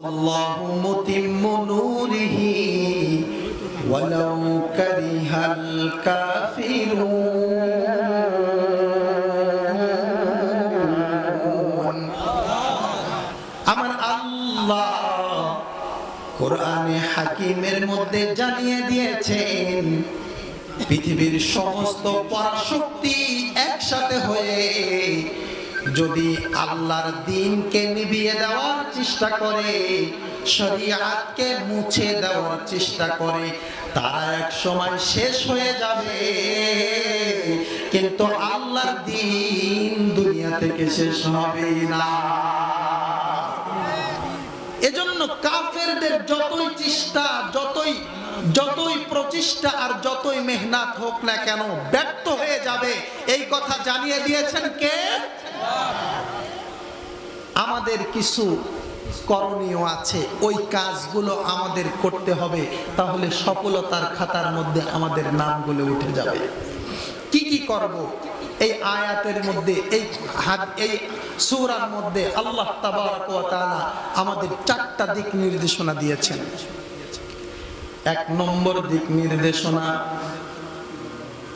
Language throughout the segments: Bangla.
الله متم نوره ولو كره الكافرون আমার আল্লাহ কোরআনে হাকিমের মধ্যে জানিয়ে দিয়েছেন পৃথিবীর সমস্ত পরাশক্তি একসাথে হয়ে যদি আল্লাহর দিনকে নিভিয়ে দেওয়ার চেষ্টা করে, শরিয়াতকে মুছে দেওয়ার চেষ্টা করে, তারা এক সময় শেষ হয়ে যাবে। কিন্তু আল্লাহর দিন দুনিয়া থেকে শেষ হবে না। এজন্য কাফেরদের যতই চেষ্টা, যতই যতই প্রচেষ্টা আর যতই মেহনত হোক না কেন, ব্যর্থ হয়ে যাবে। এই কথা জানিয়ে দিয়েছেন কে? আমাদের কিছু করণীয় আছে। ওই কাজগুলো আমাদের করতে হবে, তাহলে সফলতার খাতার মধ্যে আমাদের নামগুলো উঠে যাবে। কি কি করব? এই আয়াতের মধ্যে, এই হাদ- এই সূরার মধ্যে আল্লাহ তাবারক ওয়া তাআলা আমাদের চারটা দিক নির্দেশনা দিয়েছেন। এক নম্বর দিক নির্দেশনা।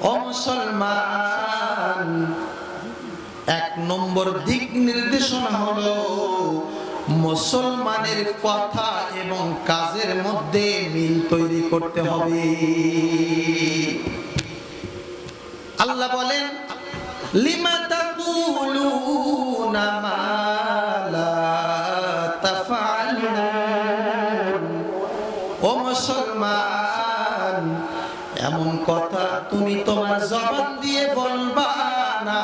ও মুসলমান, এক নম্বর দিক নির্দেশনা হলো মুসলমানের কথা এবং কাজের মধ্যে মিল তৈরি করতে হবে। আল্লাহ বলেন, লিমা তাকুলুনা মা কথা তুমি তোমার জবান দিয়ে বলবা না।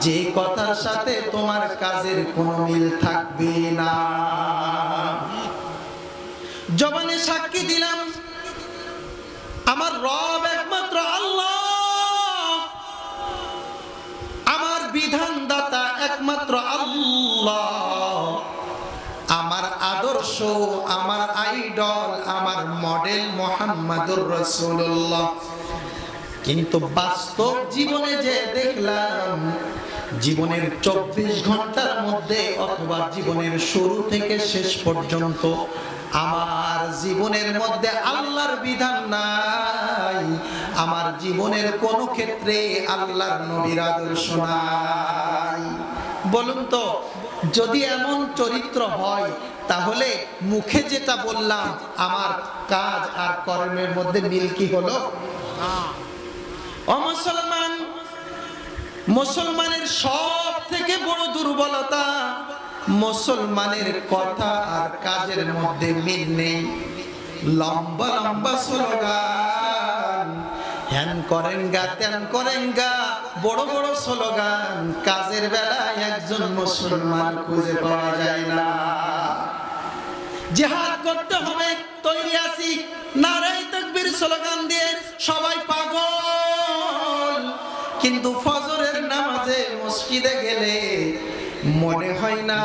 যে কথার সাথে তোমার কাজের কোনো মিল থাকবে না। জবানে সাক্ষী দিলাম, আমার রব একমাত্র আল্লাহ। আমার বিধানদাতা একমাত্র আল্লাহ। আদর্শ আমার আইডল, আমার মডেল মোহাম্মদুর রসুল্লাহ কিন্তু বাস্তব জীবনে যে দেখলাম, জীবনের চব্বিশ ঘণ্টার মধ্যে অথবা জীবনের শুরু থেকে শেষ পর্যন্ত আমার জীবনের মধ্যে আল্লাহর বিধান নাই। আমার জীবনের কোন ক্ষেত্রে আল্লাহর নবীর আদর্শ নাই। বলুন তো, যদি এমন চরিত্র হয় তাহলে মুখে যেটা বললাম, আমার কাজ আর কর্মের মধ্যে মিল কি হলো? অমুসলমান মুসলমানের সব থেকে বড় দুর্বলতা মুসলমানের কথা আর কাজের মধ্যে মিল নেই। লম্বা লম্বা স্লোগান, হ্যান করেন গা ত্যান করেন গা বড় বড় স্লোগান, কাজের বেলায় একজন মুসলমান খুঁজে পাওয়া যায় না। জেহাদ করতে হবে, তৈরি আছি। নারাই তকবীর স্লোগান দিয়ে সবাই পাগল। কিন্তু ফজরের নামাজে মসজিদে গেলে মনে হয় না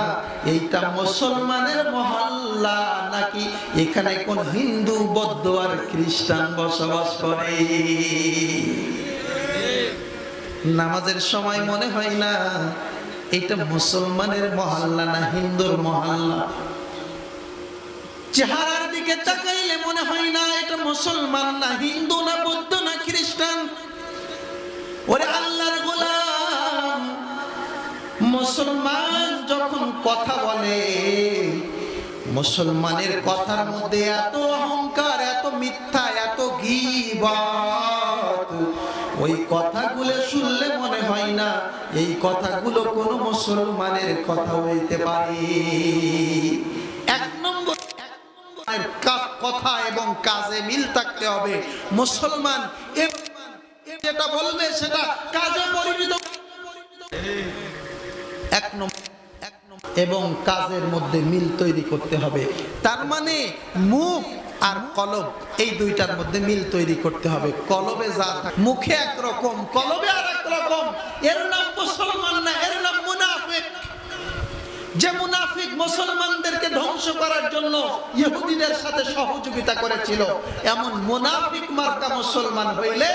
এইটা মুসলমানের মহল্লা, নাকি এখানে কোন হিন্দু, বৌদ্ধ আর খ্রিস্টান বসবাস করে? নামাজের সময় মনে হয় না এটা মুসলমানের মহল্লা না হিন্দুর মহল্লা? চেহারার দিকে তাকাইলে মনে হয় না এটা মুসলমান না হিন্দু না বৌদ্ধ না খ্রিস্টান। ওরে আল্লাহর গোলাম, মুসলমান যখন কথা বলে, মুসলমানের কথার মধ্যে এত অহংকার, এত মিথ্যা, এত গীবত, ওই কথাগুলো শুনলে মনে হয় না এই কথাগুলো কোনো মুসলমানের কথা হইতে পারে। কথা এবং কাজে মিল থাকতে হবে। মুসলমান যেটা বলবে সেটা কাজে পরিণত এক নম্বর এবং কাজের মধ্যে মিল তৈরি করতে হবে। তার মানে মুখ আর কলব, এই দুইটার মধ্যে মিল তৈরি করতে হবে। কলবে যা মুখে একরকম, কলবে আর একরকম এর নাম মুসলমান না এর নাম মুনাফিক যে মুনাফিক মুসলমানদেরকে ধ্বংস করার জন্য ইহুদিদের সাথে সহযোগিতা করেছিল, এমন মুনাফিক মার্কা মুসলমান হইলে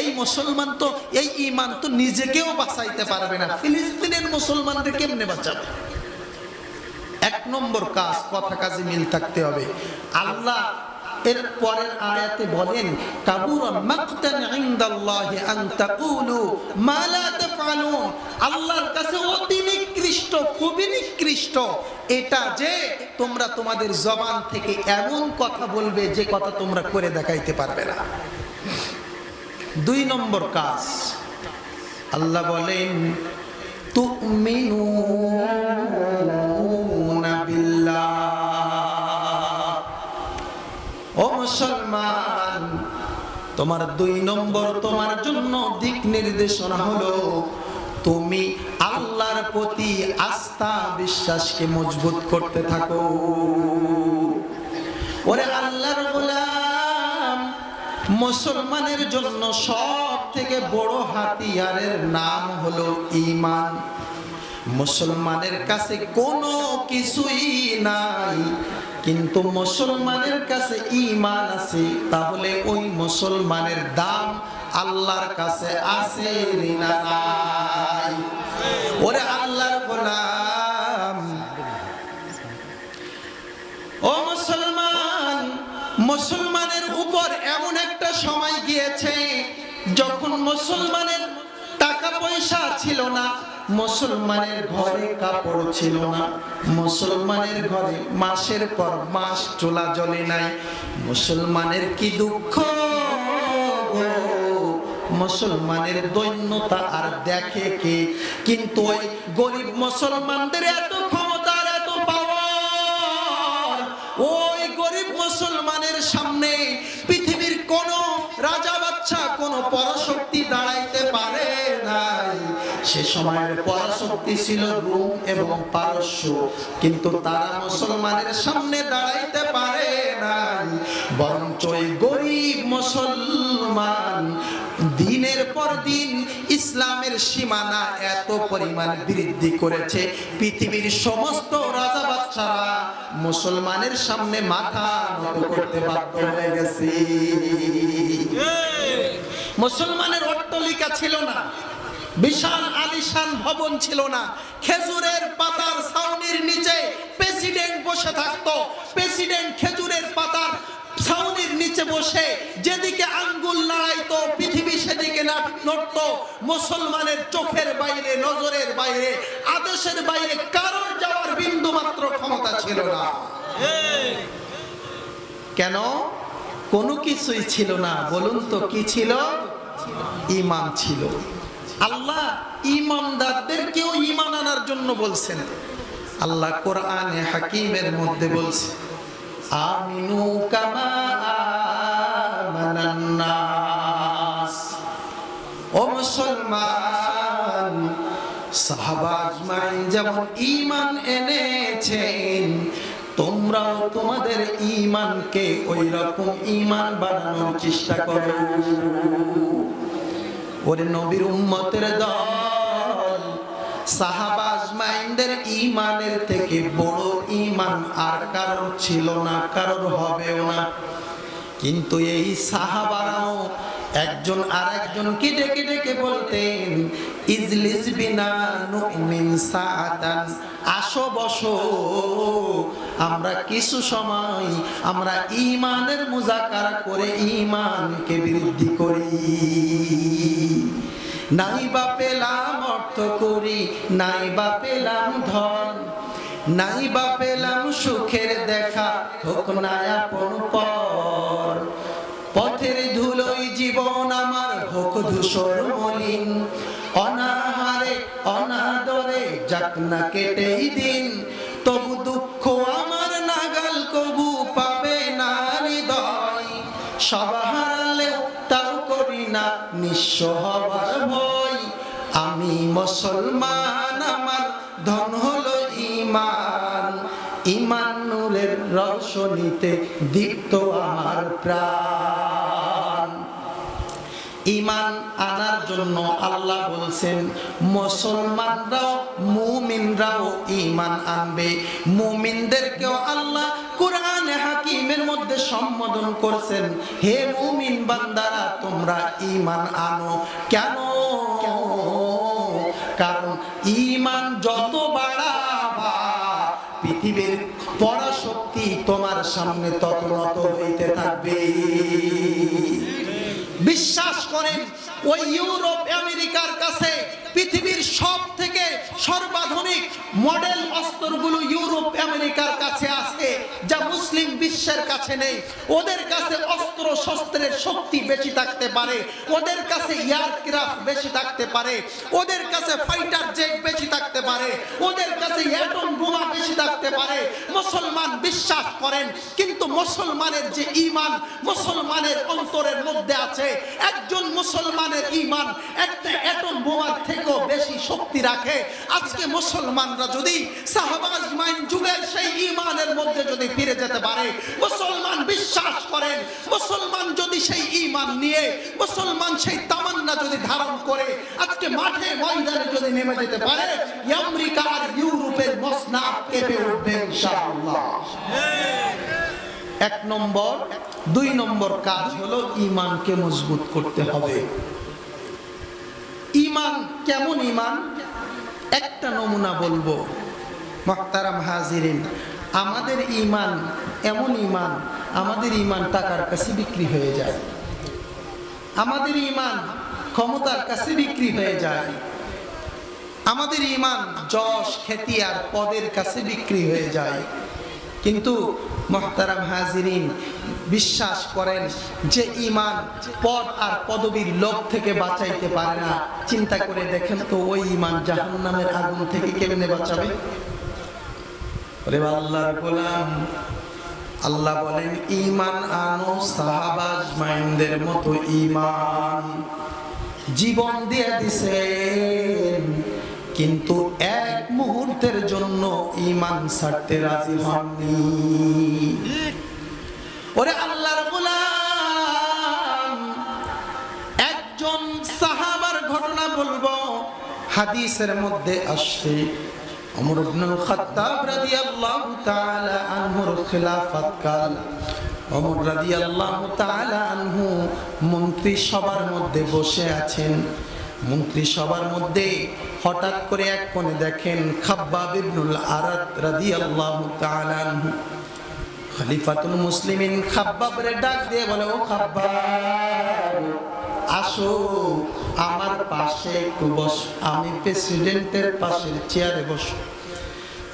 এই মুসলমান তো, এই ইমান তো নিজেকেও বাঁচাইতে পারবে না। ফিলিস্তিনের মুসলমানদের কেমনে বাঁচাবে? এক নম্বর কাজ, কথা কাজে মিল থাকতে হবে। আল্লাহ এর পরের আয়াতে বলেন, কাবুরা মাকতান ইনদাল্লাহি আন তাকুলু মা লা তাফআলুন। আল্লাহর কাছে অতি নিকৃষ্ট, খুবই নিকৃষ্ট। এটা যে তোমরা তোমাদের জবান থেকে এমন কথা বলবে যে কথা তোমরা করে দেখাইতে পারবে না। দুই নম্বর কাজ। আল্লাহ বলেন তুমিনুনা মুসলমান। তোমার দুই নম্বর তোমার জন্য দিক নির্দেশনা হলো, তুমি আল্লাহর প্রতি আস্থা বিশ্বাসকে মজবুত করতে থাকো। ওরে আল্লাহর গোলাম, মুসলমানের জন্য সব থেকে বড় হাতিয়ারের নাম হলো ইমান মুসলমানের কাছে কোনো কিছুই নাই কিন্তু মুসলমানের কাছে ঈমান আছে, তাহলে ওই মুসলমানের দাম আল্লাহর কাছে আছে ওরে আল্লাহর গোলাম। ও মুসলমান, মুসলমানের উপর এমন একটা সময় গিয়েছে, যখন মুসলমানের টাকা পয়সা ছিল না মুসলমানের ঘরে কাপড় ছিল না। মুসলমানের ঘরে মাসের পর মাস চোলা জলে নাই। মুসলমানের কি দুঃখ মুসলমানের দৈন্যতা আর দেখে কে? কিন্তু ওই গরিব মুসলমানদের এত ক্ষমতার এত পাওয়ার ওই গরিব মুসলমানের সামনে পৃথিবীর কোন রাজা বাচ্চা, কোন পরাশক্তি দাঁড়াইতে পারে সে সময়ের পরাশক্তি ছিল রোম এবং পারস্য। কিন্তু তারা মুসলমানের সামনে দাঁড়াইতে পারে নাই, বরঞ্চ গরিব মুসলমান দিনের পর দিন ইসলামের সীমানা এত পরিমাণ বৃদ্ধি করেছে, পৃথিবীর সমস্ত রাজা বাচ্চারা মুসলমানের সামনে মাথা নত করতে বাধ্য হয়ে গেছে। মুসলমানের অট্টলিকা ছিল না বিশাল আলিশান ভবন ছিল না। খেজুরের পাতার ছাউনির নিচে প্রেসিডেন্ট বসে থাকতো। প্রেসিডেন্ট খেজুরের পাতার ছাউনির নিচে বসে যেদিকে আঙ্গুল নাড়াইতো, পৃথিবী সেদিকে নড়তো। মুসলমানের চোখের বাইরে, নজরের বাইরে, আদেশের বাইরে কারোর যাওয়ার বিন্দু মাত্র ক্ষমতা ছিল না। কেন? কোনো কিছুই ছিল না। বলুন তো কি ছিল? ইমান ছিল। আল্লাহ ইমানদারদেরকেও ইমান আনার জন্য বলছেন। আল্লাহ কোরআনে হাকিমের মধ্যে বলছে, আমিনু কামা আমানান নাস। ও মুসলমান, সাহাবা আজমাইন যেমন ঈমান এনেছেন, তোমরাও তোমাদের ঈমানকে ওই রকম ঈমান বানানোর চেষ্টা করো। ওরে নবীর উম্মতের দল সাহাবা আজমাইনদের ঈমানের থেকে বড় ঈমান আর কারোর ছিল না, কারোর হবেও না। কিন্তু এই সাহাবারাও একজন আর একজনকে ডেকে ডেকে বলতেন, ইজলিস বিনা নুমিন সাআতান, আসো, বসো। আমরা কিছু সময় আমরা ঈমানের মুজাকারা করে ঈমানকে বৃদ্ধি করি। নাই বা পেলাম অর্থ করি নাই বা পেলাম ধন। নাই বা পেলাম সুখের দেখা, হোক আপন পর। পথের ধুলোই জীবন আমার, হোক ধূসর মলিন। অনাহারে, অনাদরে, যাক না কেটেই দিন। তবু দুঃখ আমার নাগাল কবু পাবে না হৃদয়। সব তাও করি না, নিঃস্ব ভয় আমি মুসলমান, আমার ধন হলো ইমান ইমান নূরের রসনীতে দীপ্ত আমার প্রাণ। ইমান আনার জন্য আল্লাহ বলছেন, মুসলমানরাও মুমিনরাও ইমান আনবে। মুমিনদেরকেও আল্লাহ কোরআনে হাকিমের মধ্যে সম্বোধন করছেন, হে মুমিন বান্দারা, তোমরা ইমান আনো। কেন তোমার সামনে তত নত হইতে থাকবে। বিশ্বাস করেন ওই ইউরোপ, আমেরিকার কাছে পৃথিবীর সব থেকে সর্বাধুনিক মডেল অস্ত্রগুলো ইউরোপ, আমেরিকার কাছে আছে, যা মুসলিম বিশ্বের কাছে নেই। ওদের কাছে অস্ত্র শস্ত্রের শক্তি বেশি থাকতে পারে, ওদের কাছে এয়ারক্রাফট বেশি থাকতে পারে, ওদের কাছে ফাইটার জেট বেশি থাকতে পারে, ওদের কাছে অ্যাটম বোমা বেশি থাকতে পারে। মুসলমান বিশ্বাস করেন, কিন্তু মুসলমানের যে ঈমান, মুসলমানের অন্তরের মধ্যে আছে। একজন মুসলমানের ঈমান একটা অ্যাটম বোমার থেকেও বেশি শক্তি রাখে। আজকে মুসলমানরা যদি সাহাবাজ মাইন যুগের সেই ঈমানের মধ্যে যদি ফিরে যেতে পারে, মুসলমান বিশ্বাস করেন, মুসলমান যদি সেই ঈমান নিয়ে, মুসলমান সেই তামান্না যদি ধারণ করে, আজকে মাঠে ময়দানে যদি নেমে যেতে পারে, আমেরিকা ইউরোপের মসনাদ কেঁপে উঠবে এক নম্বর, দুই নম্বর কাজ হলো ইমানকে মজবুত করতে হবে। ইমান কেমন ইমান? একটা নমুনা বলব। মহতারাম হাজিরিন, আমাদের ইমান এমন ইমান, আমাদের ইমান টাকার কাছে বিক্রি হয়ে যায়। আমাদের ইমান ক্ষমতার কাছে বিক্রি হয়ে যায়। আমাদের ইমান যশ, খ্যাতি আর পদের কাছে বিক্রি হয়ে যায়। কিন্তু মহতারাম হাজিরিন বিশ্বাস করেন যে ইমান পদ আর পদবীর লোভ থেকে বাঁচাইতে পারে না। চিন্তা করে দেখেন তো ওই ইমান জাহান্নামের আগুন থেকে কেমনে বাঁচাবে? আল্লাহর গোলাম, আল্লাহ বলেন ইমান আনো সাহাবাজ মতো ইমান জীবন দিয়ে দিছেন, কিন্তু এক ইমান ছাড়তে রাজি হননি। ওরে আল্লাহর গোলাম একজন সাহাবার ঘটনা বলব, হাদিসের মধ্যে আসছে। ওমর ইবনুল খাত্তাব রাদিয়াল্লাহু তাআলা আনহুর খিলাফত কাল। ওমর রাদিয়াল্লাহু তাআলা আনহু মন্ত্রী সবার মধ্যে বসে আছেন। মন্ত্রী সবার মধ্যে হঠাৎ করে এক কোণে দেখেন খাব্বাব ইবনুল আরাদ রাদিয়াল্লাহু তাআলা আনহু। খলিফাতুল মুসলিমিন খাব্বাবরে ডাক দিয়ে বলে, ও খাব্বাব, আসো, আমার পাশে একটু বস, আমি প্রেসিডেন্টের পাশের চেয়ারে বস।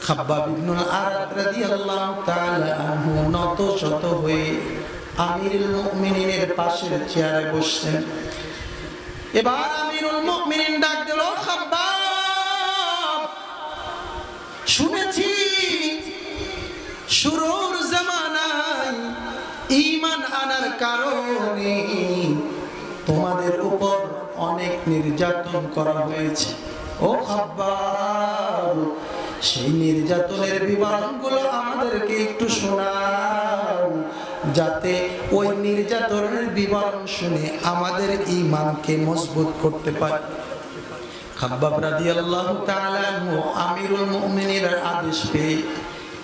খাব্বাব ইবনুল আরাদ রাদিয়াল্লাহু তাআলা আনহু নত শত হয়ে আমিরুল মুমিনিনের পাশের চেয়ারে বসছেন এবার আমিরুল মুমিনিন ডাক দিল খাব্বাব, শুনেছি শুরুর জামানায় ঈমান আনার কারণে তোমাদের উপর অনেক নির্যাতন করা হয়েছে। ও খাব্বাব, সেই নির্যাতনের বিবরণগুলো আমাদেরকে একটু শোনাও। যাতে ওই নির্যাতনের বিবরণ শুনে আমাদের ঈমানকে মজবুত করতে পারি। খাব্বাব তাআলা আমিরুল মুমিনের আদেশ পেয়ে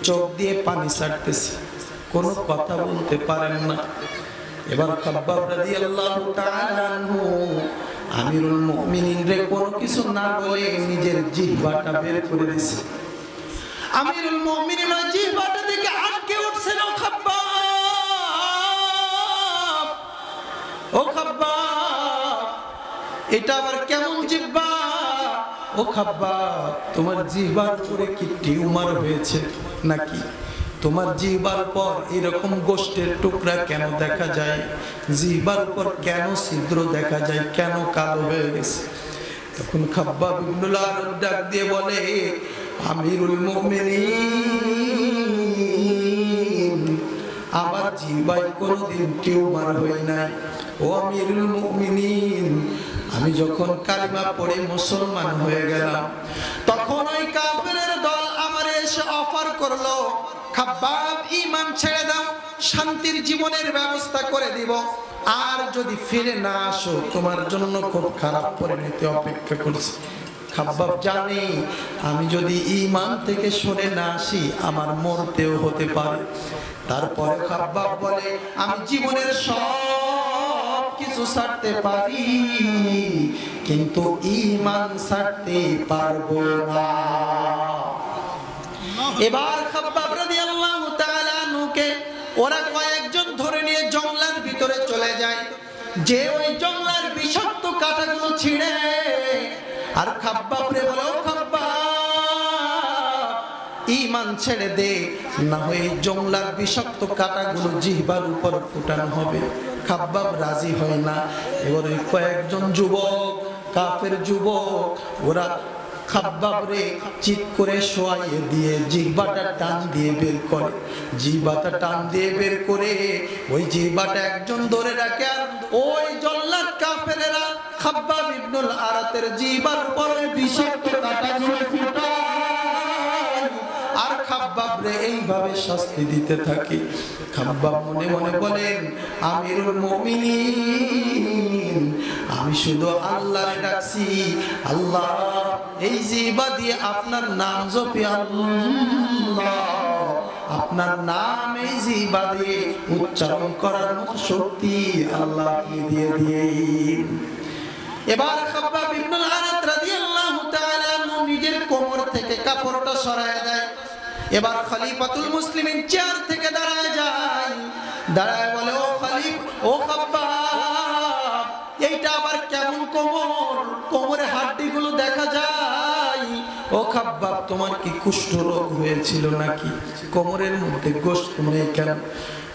চোখ দিয়ে পানি ছাড়তেছে। কোনো কথা বলতে পারেন না। এবার খাব্বাব রাদিয়াল্লাহু তাআলা আমিরুল মুমিনিন রে কোনো কিছু না বলে নিজের জিহ্বাটা বের করে দিছে। আমিরুল মুমিনিন জিহ্বাটা এটা আবার কেমন জিহ্বা? ও খাব্বা, তোমার জিহ্বার উপরে কি টিউমার হয়েছে নাকি? তোমার জিহ্বার পর এরকম গোষ্ঠের টুকরা কেন দেখা যায়? জিহ্বার উপর কেন ছিদ্র দেখা যায়? কেন কালো হয়ে গেছে? তখন খাব্বা ইবনুল ডাক দিয়ে বলে, আমিরুল মুমিনিন, আমার জিহ্বায় কোনোদিন টিউমার হয় নাই। ও আমিরুল মুমিনিন আমি যখন কালিমা পড়ে মুসলমান হয়ে গেলাম, তখন ওই কাফেরের দল আমার এসে অফার করল, খাব্বাব ইমান ছেড়ে দাও, শান্তির জীবনের ব্যবস্থা করে দিব। আর যদি ফিরে না আসো, তোমার জন্য খুব খারাপ পরিণতি অপেক্ষা করছে। খাব্বাব, জানে, আমি যদি ইমান থেকে সরে না আসি, আমার মরতেও হতে পারে। তারপরে খাব্বাব বলে, আমি জীবনের সব কিছু ছাড়তে পারি, কিন্তু ইমান ছাড়তে পারব না। এবার খাব্বাব রাদিয়াল্লাহু তাআলা আনহু ওরা কয়েকজন ধরে নিয়ে জঙ্গলার ভিতরে চলে যায়। যে ওই জঙ্গলার বিষাক্ত কাঁটাগুলো ছিঁড়ে, আর খাব্বাব রে বলে খাব্বাব ইমান ছেড়ে দে। না হয়ে জংলার বিষাক্ত কাটাগুলো জিহবার উপর ফুটানো হবে। খাব্বাব রাজি হয় না। এবার ওই কয়েকজন যুবক, কাফের যুবক, ওরা খাব্বাব রে চিৎ করে শোয়াইয়ে দিয়ে জিহ্বাটা টান দিয়ে বের করে। জিহ্বাটা টান দিয়ে বের করে ওই জিহ্বাটা একজন ধরে রাখে আর ওই জল্লাদ কাফেরেরা খাব্বাব ইবনুল আরাতের জিহ্বার উপর বিষাক্ত ফুটায়। আর খাব্বাব রে এইভাবে শাস্তি দিতে থাকে। খাব্বাব মনে মনে বলেন, আমিরুল মুমিনিন, আমি শুধু আল্লাহরে ডাকছি, আল্লাহ, এই জিবা দিয়ে আপনার নাম জপি আল্লাহ, আপনার নাম এই জিবা দিয়ে উচ্চারণ করার মতো শক্তি আল্লাহ দিয়ে দিয়ে এবার খাব্বাব ইবনুল আরাত রাদিয়াল্লাহু তাআলা নিজের কোমর থেকে কাপড়টা সরায় দেয়। এবার খলিফাতুল মুসলিমিন চেয়ার থেকে দাঁড়ায় যায়। দাঁড়ায় বলে, ও খলিফ, ও খাব্বাব, এইটা আবার কেমন কোমর? কোমরে হাড্ডিগুলো দেখা যায়। ও খাব্বাব, তোমার কি কুষ্ঠ রোগ হয়েছিল নাকি? কোমরের মধ্যে গোশত নেই কেন?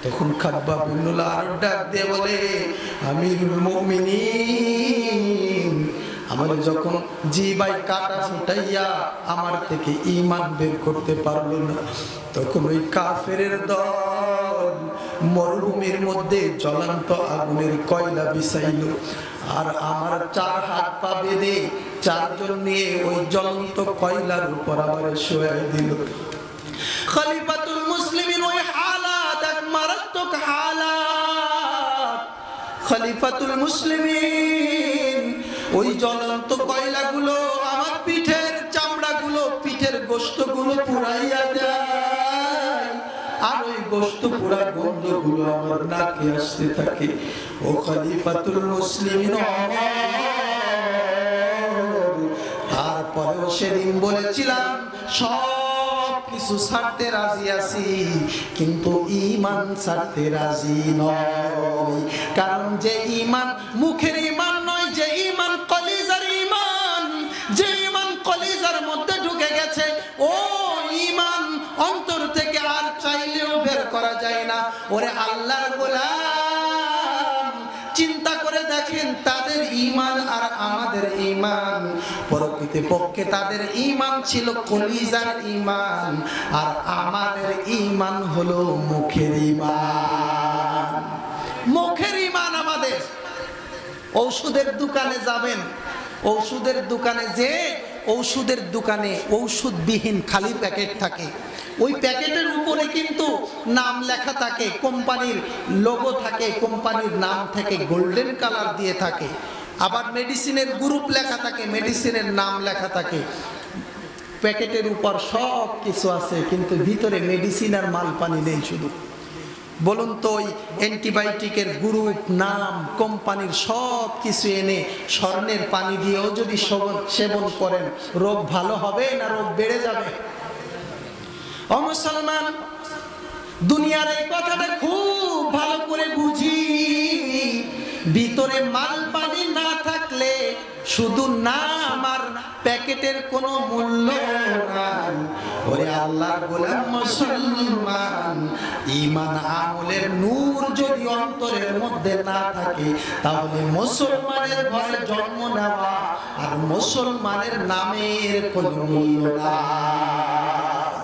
তখন খাব্বাব ইবনুল আরব ডাক দিয়ে বলে, আমিরুল মুমিনিন আমার যখন জিবাই কাটা ফুটাইয়া আমার থেকে ইমান বের করতে পারল না তখন ওই কাফের দল মরুভূমির মধ্যে জ্বলন্ত আগুনের কয়লা বিছাইল। আর আমার চার হাত পা বেঁধে চারজন নিয়ে ওই জ্বলন্ত কয়লার উপর আমার শোয়াই দিল। খলিফাতুল মুসলিমিন ওই হালাত এক মারাত্মক হালাত। খলিফাতুল মুসলিমিন ওই জ্বলন্ত কয়লাগুলো, আমার পিঠের চামড়াগুলো, পিঠের গোস্তগুলো পুরাইয়া আর ওই গোস্ত পুরা গন্ধগুলো আমার নাকে আসতে থাকে। ও খলিফাতুল সেদিন বলেছিলাম, সব কিছু ছাড়তে রাজি আছি, কিন্তু ইমান ছাড়তে রাজি নয় কারণ যে ইমান মুখের অন্তর থেকে আর চাইলেও বের করা যায় না। ওরে আল্লাহর গোলাম, চিন্তা করে দেখেন তাদের ইমান আর আমাদের ইমান প্রকৃতি পক্ষে তাদের ইমান ছিল কলিজার ইমান আর আমাদের ইমান হলো মুখের ইমান মুখের ইমান আমাদের। ঔষধের দোকানে যাবেন, ঔষধের দোকানে যে ঔষধের দোকানে ঔষধবিহীন খালি প্যাকেট থাকে। ওই প্যাকেটের উপরে কিন্তু নাম লেখা থাকে, কোম্পানির লোগো থাকে, কোম্পানির নাম থাকে গোল্ডেন কালার দিয়ে থাকে। আবার মেডিসিনের গ্রুপ লেখা থাকে মেডিসিনের নাম লেখা থাকে। প্যাকেটের উপর সব কিছু আছে, কিন্তু ভিতরে মেডিসিন আর মাল পানি নেই শুধু। বলুন তো, ওই অ্যান্টিবায়োটিকের গ্রুপ নাম, কোম্পানির সব কিছু এনে স্বর্ণের পানি দিয়েও যদি সেবন করেন, রোগ ভালো হবে না রোগ বেড়ে যাবে? ও মুসলমান, দুনিয়ার এই কথাটা খুব ভালো করে বুঝি। ভিতরে মাল পানি না থাকলে শুধু নাম আর প্যাকেটের কোনো মূল্য ওরে আল্লাহর গোলাম মুসলমান ইমান আমলের নূর যদি অন্তরের মধ্যে না থাকে, তাহলে মুসলমানের ঘরে জন্ম নেওয়া আর মুসলমানের নামের কোনো মূল্য নাই।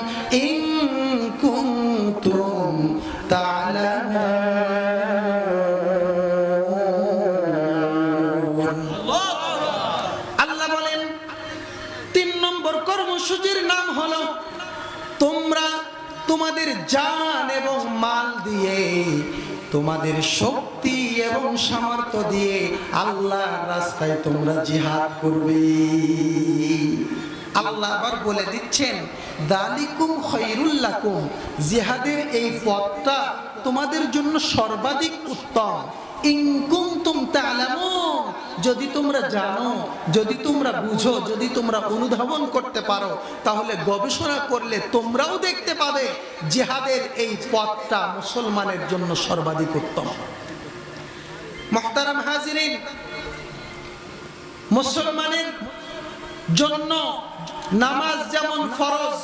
তোমাদের শক্তি এবং সামর্থ্য দিয়ে আল্লাহ রাস্তায় তোমরা জিহাদ করবে। আল্লাহ আবার বলে দিচ্ছেন, দালিকুম খৈরুল্লাকুম জিহাদের এই পথটা তোমাদের জন্য সর্বাধিক উত্তম। ইনকুম তুম তালামুন, যদি তোমরা জানো, যদি তোমরা বুঝো, যদি তোমরা অনুধাবন করতে পারো, তাহলে গবেষণা করলে তোমরাও দেখতে পাবে জিহাদের এই পথটা মুসলমানের জন্য সর্বাধিক উত্তম। মহতারাম হাজিরিন, মুসলমানের জন্য নামাজ যেমন ফরজ,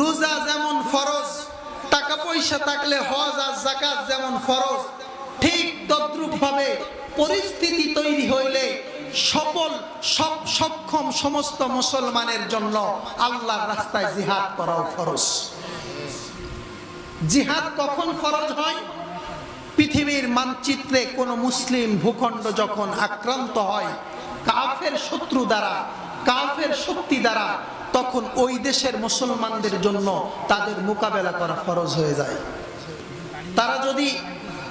রোজা যেমন ফরজ, টাকা পয়সা থাকলে হজ আর জাকাত যেমন ফরজ ঠিক তদ্রুপ ভাবে পরিস্থিতি তৈরি হইলে সকল সব সক্ষম সমস্ত মুসলমানের জন্য আল্লাহর রাস্তায় জিহাদ করাও ফরজ। জিহাদ কখন ফরজ হয়? পৃথিবীর মানচিত্রে কোনো মুসলিম ভূখণ্ড যখন আক্রান্ত হয়, কাফের শত্রু দ্বারা, কাফের শক্তি দ্বারা, তখন ওই দেশের মুসলমানদের জন্য তাদের মোকাবেলা করা ফরজ হয়ে যায়। তারা যদি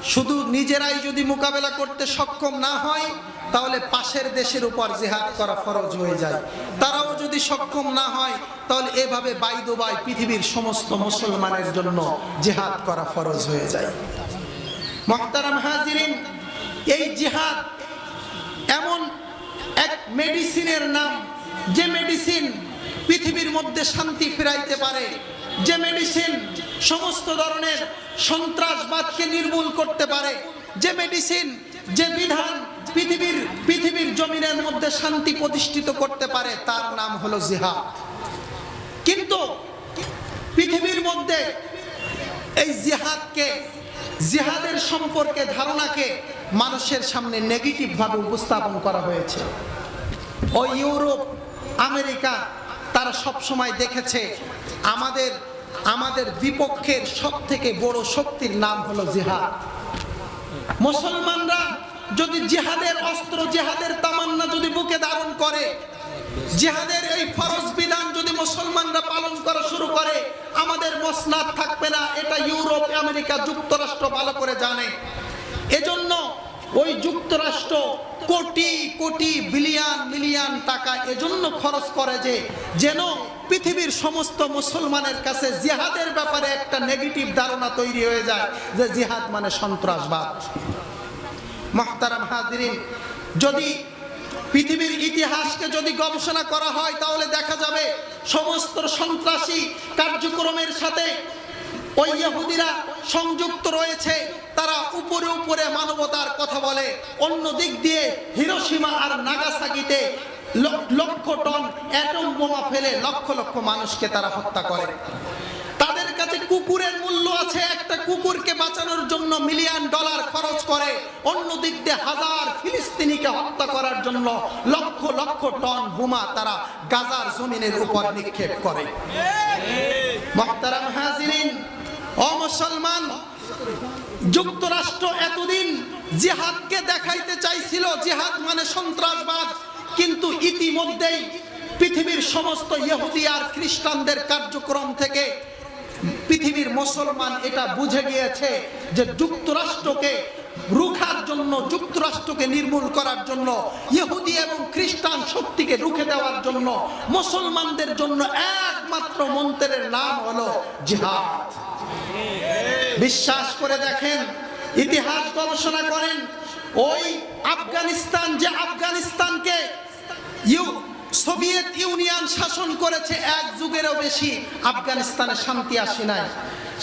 শুধু নিজেরাই যদি মোকাবেলা করতে সক্ষম না হয়, তাহলে পাশের দেশের উপর জেহাদ করা ফরজ হয়ে যায়। তারাও যদি সক্ষম না হয়, তাহলে এভাবে বাইদোবাই পৃথিবীর সমস্ত মুসলমানের জন্য জেহাদ করা ফরজ হয়ে যায়। মহতারাম হাজিরিন, এই জিহাদ এমন এক মেডিসিনের নাম, যে মেডিসিন পৃথিবীর মধ্যে শান্তি ফিরাইতে পারে। যে মেডিসিন সমস্ত ধরনের সন্ত্রাসবাদকে নির্মূল করতে পারে, যে মেডিসিন যে বিধান পৃথিবীর পৃথিবীর জমিনের মধ্যে শান্তি প্রতিষ্ঠিত করতে পারে, তার নাম হলো জিহাদ। কিন্তু পৃথিবীর মধ্যে এই জিহাদকে, জিহাদের সম্পর্কে ধারণাকে মানুষের সামনে নেগেটিভ ভাবে উপস্থাপন করা হয়েছে। ও ইউরোপ, আমেরিকা, তারা সব সময় দেখেছে আমাদের আমাদের বিপক্ষের সব থেকে বড় শক্তির নাম হলো জিহাদ। মুসলমানরা যদি জিহাদের অস্ত্র, জিহাদের তামান্না যদি বুকে ধারণ করে, জিহাদের এই ফরজ বিধান যদি মুসলমানরা পালন করা শুরু করে, আমাদের মসনাদ থাকবে না, এটা ইউরোপ, আমেরিকা যুক্তরাষ্ট্র ভালো করে জানে। এজন্য ওই যুক্তরাষ্ট্র কোটি কোটি, বিলিয়ন মিলিয়ন টাকা এজন্য খরচ করে যে, যেন পৃথিবীর সমস্ত মুসলমানের কাছে জিহাদের ব্যাপারে একটা নেগেটিভ ধারণা তৈরি হয়ে যায় যে জিহাদ মানে সন্ত্রাসবাদ। মাহতারাম হাজিরিন, যদি পৃথিবীর ইতিহাসকে যদি গবেষণা করা হয়, তাহলে দেখা যাবে সমস্ত সন্ত্রাসী কার্যক্রমের সাথে ওই ইহুদিরা সংযুক্ত রয়েছে, তারা উপরে উপরে মানবতার কথা বলে। অন্য দিক দিয়ে হিরোসীমা আর নাগাসাকিতে লক্ষ টন অ্যাটম বোমা ফেলে লক্ষ লক্ষ মানুষকে তারা হত্যা করে। তাদের কাছে কুকুরের মূল্য আছে, একটা কুকুরকে বাঁচানোর জন্য মিলিয়ন ডলার খরচ করে। অন্য দিক দিয়ে হাজার ফিলিস্তিনিকে হত্যা করার জন্য লক্ষ লক্ষ টন বোমা তারা গাজার জমিনের উপর নিক্ষেপ করে। হাজিরিন ও মুসলমান, যুক্তরাষ্ট্র এতদিন জিহাদকে দেখাইতে চাইছিল। জিহাদ মানে সন্ত্রাসবাদ। কিন্তু ইতিমধ্যেই পৃথিবীর সমস্ত ইহুদি আর খ্রিস্টানদের কার্যক্রম থেকে পৃথিবীর মুসলমান এটা বুঝে গিয়েছে যে যুক্তরাষ্ট্রকে রুখার জন্য, যুক্তরাষ্ট্রকে নির্মূল করার জন্য, ইহুদি এবং খ্রিস্টান শক্তিকে রুখে দেওয়ার জন্য, মুসলমানদের জন্য একমাত্র মন্ত্রের নাম হলো জিহাদ। বিশ্বাস করে দেখেন, ইতিহাস গবেষণা করেন, ওই আফগানিস্তান যে আফগানিস্তানকে সোভিয়েত ইউনিয়ন শাসন করেছে, এক যুগেরও বেশি আফগানিস্তানে শান্তি আসে নাই।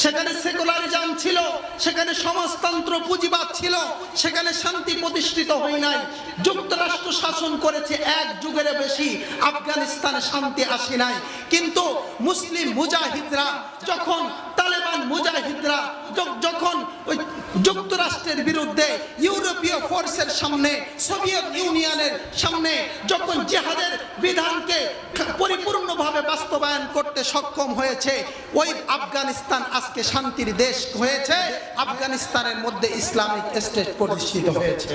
সেখানে সেকুলারিজম ছিল, সেখানে সমাজতন্ত্র পুঁজিবাদ ছিল, সেখানে শান্তি প্রতিষ্ঠিত হয় নাই। যুক্তরাষ্ট্র শাসন করেছে এক যুগের বেশি, আফগানিস্তানে শান্তি আসে নাই। কিন্তু মুসলিম মুজাহিদরা যখন মুজাহিদরা যখন ওই যুক্তরাষ্ট্রের বিরুদ্ধে ইউরোপীয় ফোর্সের সামনে, সোভিয়েত ইউনিয়নের সামনে যখন জেহাদের বিধানকে পরিপূর্ণভাবে বাস্তবায়ন করতে সক্ষম হয়েছে, ওই আফগানিস্তান আজকে শান্তির দেশ হয়েছে, আফগানিস্তানের মধ্যে ইসলামিক স্টেট প্রতিষ্ঠিত হয়েছে।